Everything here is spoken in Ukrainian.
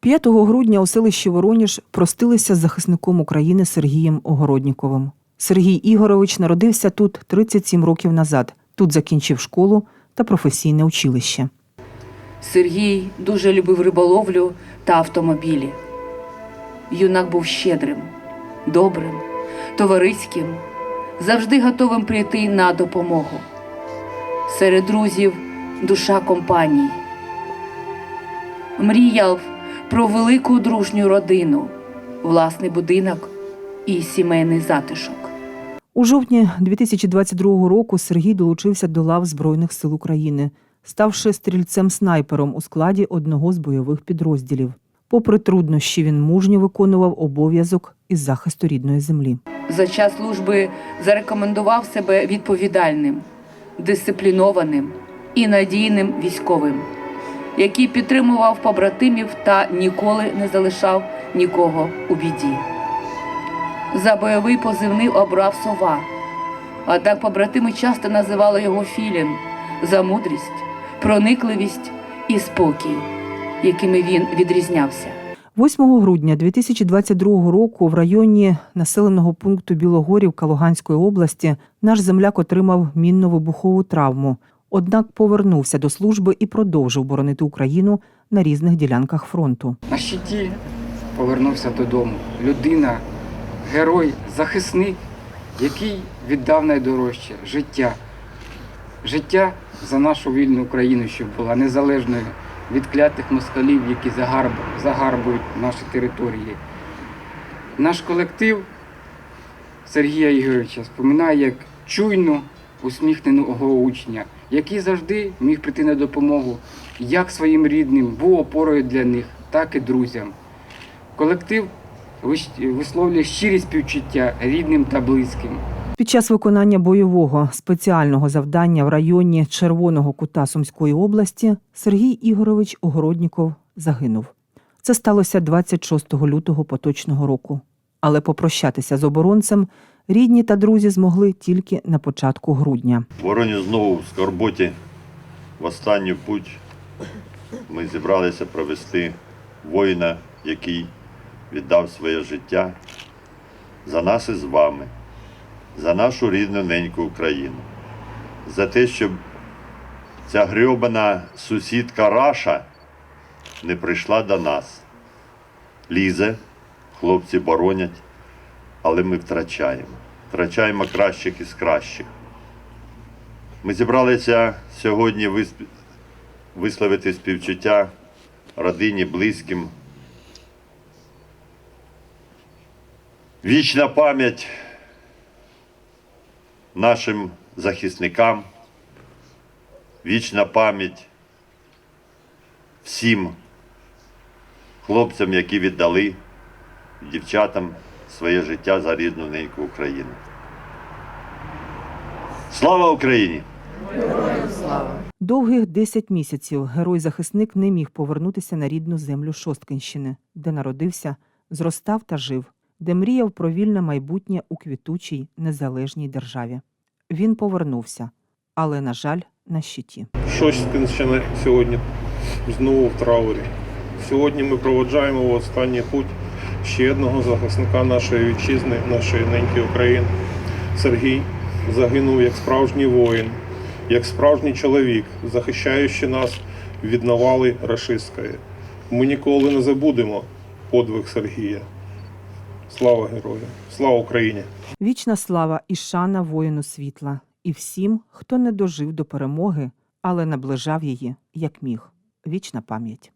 5 грудня у селищі Вороніж простилися з захисником України Сергієм Огородніковим. Сергій Ігорович народився тут 37 років назад. Тут закінчив школу та професійне училище. Сергій дуже любив риболовлю та автомобілі. Юнак був щедрим, добрим, товариським, завжди готовим прийти на допомогу. Серед друзів душа компанії. Мріяв про велику дружню родину, власний будинок і сімейний затишок. У жовтні 2022 року Сергій долучився до лав Збройних сил України, ставши стрільцем-снайпером у складі одного з бойових підрозділів. Попри труднощі, він мужньо виконував обов'язок із захисту рідної землі. за час служби зарекомендував себе відповідальним, дисциплінованим і надійним військовим, який підтримував побратимів та ніколи не залишав нікого у біді. За бойовий позивний обрав сова. Однак побратими часто називали його філін за мудрість, проникливість і спокій, якими він відрізнявся. 8 грудня 2022 року в районі населеного пункту Білогорівка Луганської області наш земляк отримав мінно-вибухову травму. Однак повернувся до служби і продовжив боронити Україну на різних ділянках фронту. На щиті повернувся додому. Людина, герой, захисник, який віддав найдорожче життя. Життя за нашу вільну Україну, щоб була незалежною від клятих москалів, які загарбують наші території. Наш колектив Сергія Ігоровича споминає як чуйну, усміхненого учня, який завжди міг прийти на допомогу як своїм рідним, був опорою для них, так і друзям. Колектив висловлює щирі співчуття рідним та близьким. Під час виконання бойового спеціального завдання в районі Червоного кута Сумської області Сергій Ігорович Огородніков загинув. Це сталося 26 лютого поточного року. Але попрощатися з оборонцем рідні та друзі змогли тільки на початку грудня. Вороні знову в скорботі. В останню путь ми зібралися провести воїна, який віддав своє життя за нас із вами, за нашу рідну неньку Україну, за те, щоб ця грьобана сусідка Раша не прийшла до нас. Лізе, хлопці боронять, але ми втрачаємо. Втрачаємо кращих із кращих. Ми зібралися сьогодні висловити співчуття родині, близьким. Вічна пам'ять нашим захисникам, вічна пам'ять всім хлопцям, які віддали дівчатам своє життя за рідну неньку Україну. Слава Україні! Довгих 10 місяців герой-захисник не міг повернутися на рідну землю Шосткинщини, де народився, зростав та жив, де мріяв про вільне майбутнє у квітучій незалежній державі. Він повернувся, але, на жаль, на щиті. Шосткинщина сьогодні знову в траурі. Сьогодні ми проводжаємо в останній путь ще одного захисника нашої вітчизни, нашої неньки України. Сергій загинув як справжній воїн, як справжній чоловік, захищаючи нас від навали рашистської. Ми ніколи не забудемо подвиг Сергія. Слава герою! Слава Україні! Вічна слава і шана воїну світла, і всім, хто не дожив до перемоги, але наближав її, як міг. Вічна пам'ять.